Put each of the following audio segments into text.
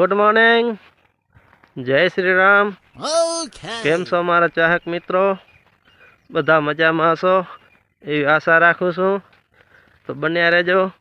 Good morning જય શ્રી રામ. કેમ છો મારા ચાહક મિત્રો? બધા મજામાં હશો? એવી આશા રાખું છું. તો બન્યા રહેજો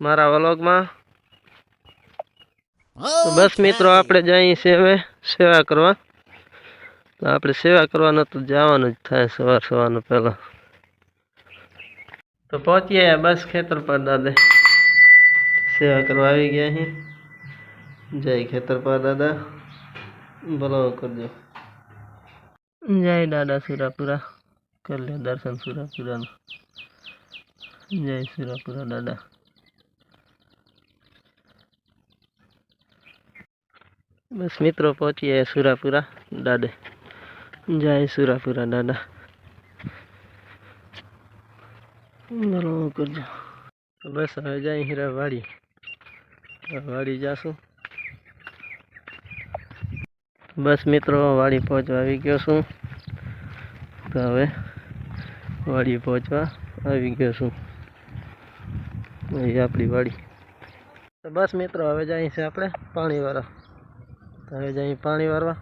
મારા વ્લોગમાં. તો બસ મિત્રો આપણે જઈએ સેવે સેવા કરવા. તો આપણે સેવા કરવાનું તો જવાનું જ થાય સવાર સવારનું પહેલાં. તો પહોંચીએ બસ ખેતર પર દાદે. સેવા કરવા આવી ગયા અહીં જય ખેતરપા દાદા. ભલો કરજો. જય દાદા સુરાપુરા. કરી લે દર્શન સુરાપુરાનું. જય સુરાપુરા દાદા. બસ મિત્રો પહોંચીએ સુરાપુરા દાદે. જય સુરાપુરા દાદા. ભલો કરજો. બસ હવે જાય હીરા વાડી વાડી જાશું. બસ મિત્રો, વાડી પહોંચવા આવી ગયો છું. તો હવે વાડી પહોંચવા આવી ગયો છું. અહીં આપણી વાડી. તો બસ મિત્રો, હવે જાય છે આપણે પાણી વાળા તો હવે જઈ પાણી વાળવા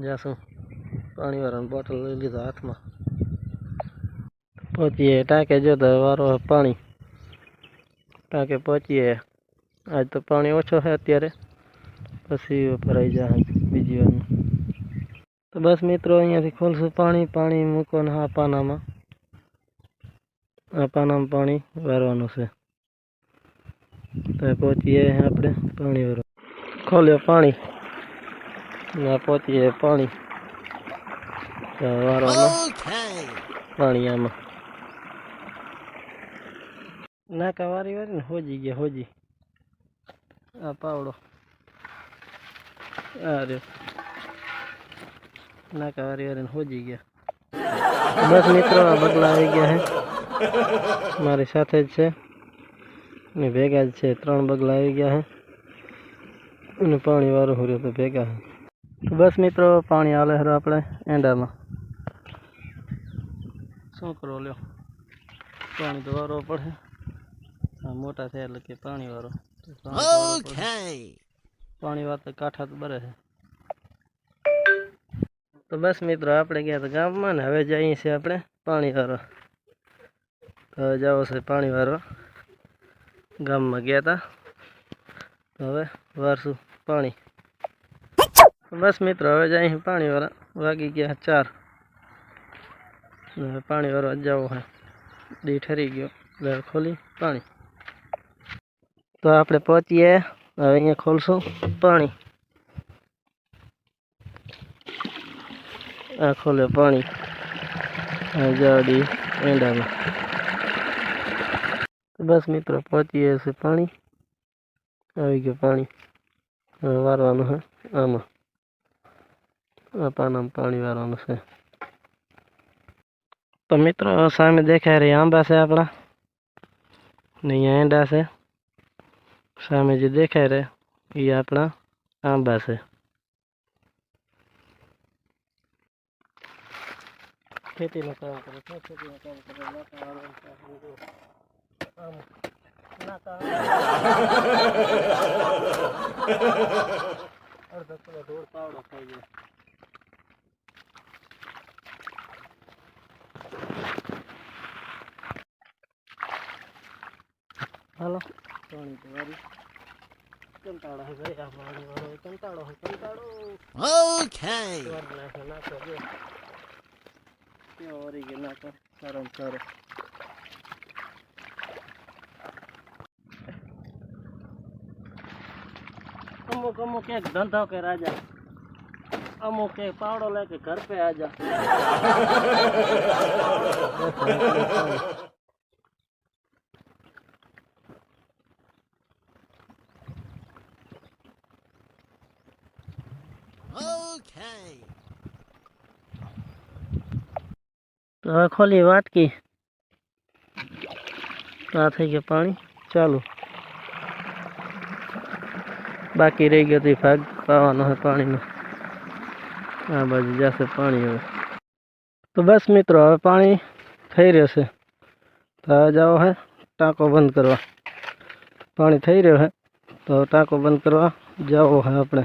જાશું. પાણી વાળાની બોટલ લઈ લીધો હાથમાં. પહોંચીએ. ટાંકે જો તો વારો પાણી. ટાંકે પહોંચીએ. આજ તો પાણી ઓછો છે અત્યારે. પછી ભરાઈ જાય બીજી વાર. તો બસ મિત્રો, અહીંયાથી ખોલશું પાણી. પાણી મૂકો ને આ પાનામાં. આ પાનામાં પાણી વારવાનું છે. તો પહોંચીએ આપણે પાણી વારવા. ખોલ્યો પાણી. ને પહોંચીએ પાણી. વારવાનું. પાણી આમાં. નાકા વારી વારી ને હોજી ગયા, હોજી. આ પાવડો. આ રહ્યો નાકા વારી વારી હોજી ગયા. બસ મિત્રો, આ બગલા આવી ગયા છે મારી સાથે જ છે. ને ભેગા જ છે. ત્રણ બગલા આવી ગયા છે અને પાણી વાળું રહ્યું તો ભેગા બસ મિત્રો, પાણી હાલે હરો આપણે એંડામાં. શું કરો લ્યો. પાણી તો વારવો પડે. મોટા થયા એટલે કે પાણી વાળો. તો પાણી તો વારવું પડે. Okay. પાણી વાર તો કાંઠા તો બરે છે તો બસ મિત્રો, આપણે ગયા હતા ગામમાં ને હવે જઈએ છીએ આપણે પાણી વારવા તો હવે જાવ છે પાણી વારવા ગામમાં ગયા હતા તો હવે વારશું પાણી. તો બસ મિત્રો, હવે જઈએ પાણી વાળા વાગી ગયા ચાર. ને હવે પાણી વારવા જવું હોય દી ઠરી ગયો. એટલે ખોલી પાણી. તો આપણે પહોંચીએ. હવે અહીંયા ખોલશું પાણી. આ ખોલે પાણી. જાડી એંડામાં. બસ મિત્રો પહોંચીએ છે પાણી. આવી ગયું પાણી. હવે વારવાનું છે આમાં. આ પાનામાં પાણી વારવાનું છે. તો મિત્રો, સામે દેખાય રહી આંબા છે આપણા. ને અહીંયા એંડા છે. સામે જે દેખાય રહે એ આપણા આંબા છે ખેતીનું કામ કરે છે ખેતીનું કામ કરે નાકા વાળવાનું કામ કરે. આમ નાકા અડધો કિલો ધૂળ પાવડો ખાઈ જાય હાલો પાણી તો વારી કંટાળો હે ભાઈ આ પાણી વાળો કંટાળો હોય કંટાળો. ઓકે વાર નાખે નાખો જો કેવો વરી ગયો નાખો ને સારો અમુક અમુક એક ધંધો કે રાજા. અમુક એક પાવડો લે કે ઘર પે આજા. Okay. તો હવે ખોલી વાટકી તો આ થઈ ગયું પાણી. ચાલુ. બાકી રહી ગયો તો ઈ ભાગ પાવાનો છે પાણીનો. આ બાજુ જશે પાણી હવે. તો બસ મિત્રો, હવે પાણી થઈ રહ્યું છે. તો હવે જાઓ હે, ટાંકો બંધ કરવા. પાણી થઈ રહ્યો હે, તો ટાંકો બંધ કરવા જાવો હે આપણે.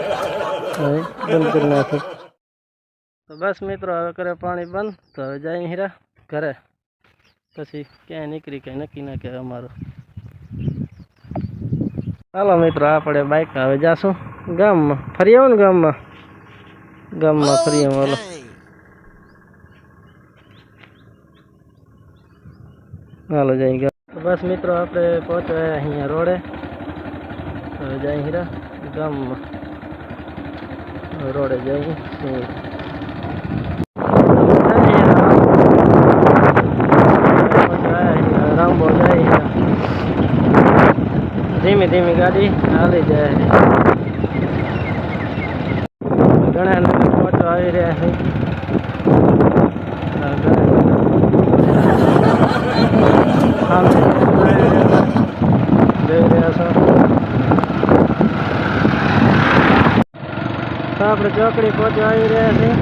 બંધ કરી નાખી. તો બસ મિત્રો હવે કરે પાણી બંધ તો હવે જાય હીરા ઘરે. પછી ક્યાંય નીકળી ક્યાંય નક્કી ના કહેવાય અમારું. હાલો મિત્રો આપણે બાઇક હવે જાશું ગામમાં. ફરી આવો ને ગામમાં. ગામમાં ફરી આવો હાલો. Okay. હાલો જઈ ગયા તો બસ મિત્રો આપણે પહોંચ્યા અહીંયા રોડે. હવે જાય હીરા ગામમાં. હવે રોડે જવું જાય ધીમી ધીમી ગાડી હાલી જાય. ઘણા લોકો આવી રહ્યા છે હા, ઘણા આમ જઈ રહ્યા છો તો આપણે ચોકડી પહોંચવા આવી રહ્યા છીએ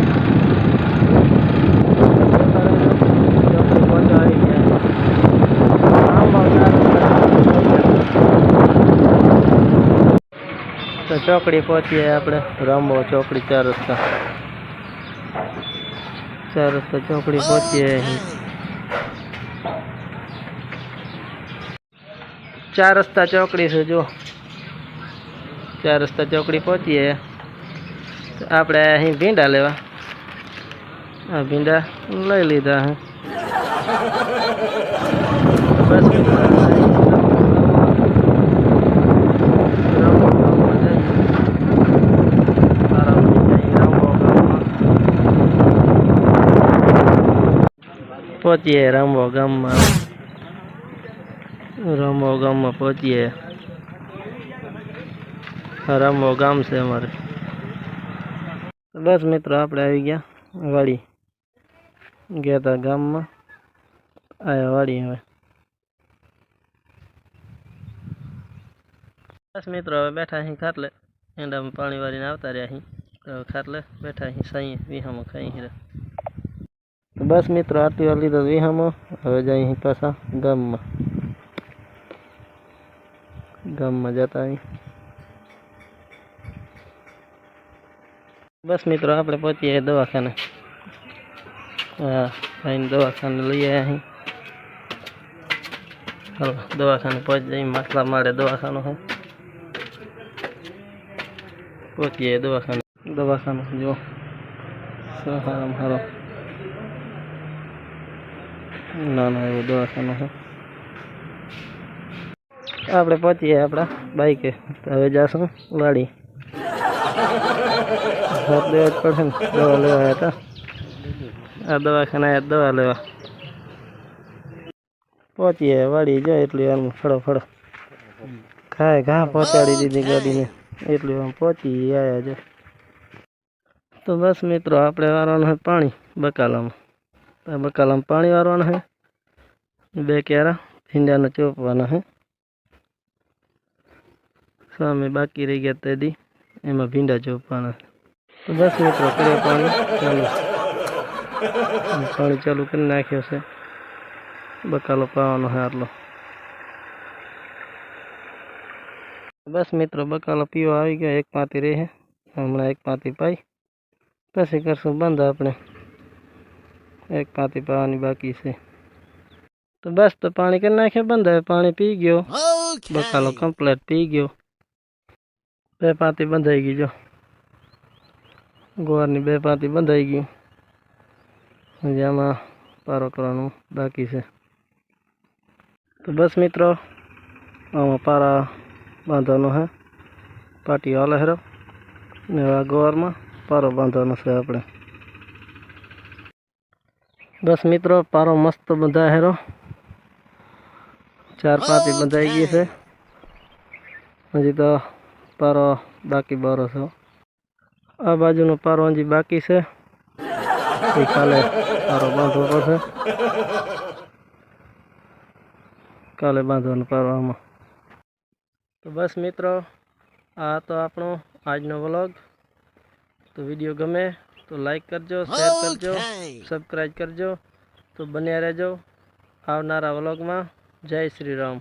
ચોકડી પહોંચવા આવી ગયા તો ચોકડી પહોંચીએ આપણે. રામબો ચોકડી ચાર રસ્તા. ચાર રસ્તા ચોકડી પહોંચીએ ચાર રસ્તા ચોકડી છે, જો. ચાર રસ્તા ચોકડી પહોંચીએ. આપણે અહીં ભીંડા લેવા. આ ભીંડા લઈ લીધા હે. બસ. પહોંચીએ રમવો ગામમાં. રમવો ગામમાં પહોંચીએ. રમવો ગામ છે અમારે. બસ મિત્રો, આપણે આવી ગયા વાડી. ગયા હતા ગામમાં. આવ્યા વાડી હવે. બસ મિત્રો, હવે બેઠા અહીં ખાટલે. એંડામાં પાણી વાળીને આવતા રહ્યા અહીં તો ખાટલે બેઠા અહીં સાંઈએ વિહામાં ખાઈ તો બસ મિત્રો આટલી વાર લીધો વિહામાં. હવે જાય અહીં પાછા ગામમાં. ગામમાં જતા અહીં બસ મિત્રો, આપણે પહોંચીએ દવાખાને. હા ભાઈને દવાખાને લઈ આવ્યા અહીં હાલો, દવાખાને પહોંચી જઈ માટલા માળે દવાખાનું હોય પહોંચીએ દવાખાને. દવાખાનું, જો. સારામાં સારો. નાનો એવું દવાખાનું છે આપણે પહોંચીએ આપણા બાઈકે. હવે જશું વાડી હાથ આ દવાખાને આવ્યા દવા લેવા. પહોંચીએ વાડી જાય એટલી વારમાં ફળો ફળો. ખાય, ઘા પહોંચાડી દીધી ગાડીને. એટલી વાર પહોંચી આવ્યા જો તો બસ મિત્રો, આપણે વારવાનું છે પાણી બકાલામાં. બકાલામાં પાણી વારવાનું છે બે ક્યારા ભીંડાને ચોપવાના છે સામે બાકી રહી ગયા તે એમાં ભીંડા ચોપવાના. બસ મિત્રો કરીએ પાણી ચાલુ પાણી ચાલુ કરી નાખ્યો છે. બકાલો પાવાનો છે આટલો. બસ મિત્રો બકાલો પીવા આવી ગયો. એક પાતી રહે હમણાં એક પાતી પાઈ. પછી કરશું બંધ આપણે. એક પાતી પાવાની બાકી છે. તો બસ તો પાણી કરી નાખ્યો બંધ. હવે પાણી પી ગયો. બકાલો Okay. કમ્પ્લેટ પી ગયો. બે પાંતી બંધાઈ ગઈ જો. ગુવારની બે પાતી બંધાઈ ગયું હજી આમાં પારો કરવાનું બાકી છે. તો બસ મિત્રો, આમાં પારા બાંધવાનો છે પાટી હાલે હેરો ને આ ગોવારમાં પારો બાંધવાનો છે આપણે. બસ મિત્રો, પારો મસ્ત બંધાય હેરો ચાર પાતી બંધાઈ ગઈ છે. હજી તો પારો બાકી બારો છે આ બાજુનો પારો હજી બાકી છે. એ કાલે પારો બાંધવો પડશે કાલે બાંધવાનો પારો આમાં. તો બસ મિત્રો આ તો આપણો આજનો વ્લોગ. તો વીડિયો ગમે તો લાઈક કરજો શેર કરજો. સબસ્ક્રાઈબ કરજો. તો બન્યા રહેજો આવનારા વ્લોગમાં. જય શ્રી રામ.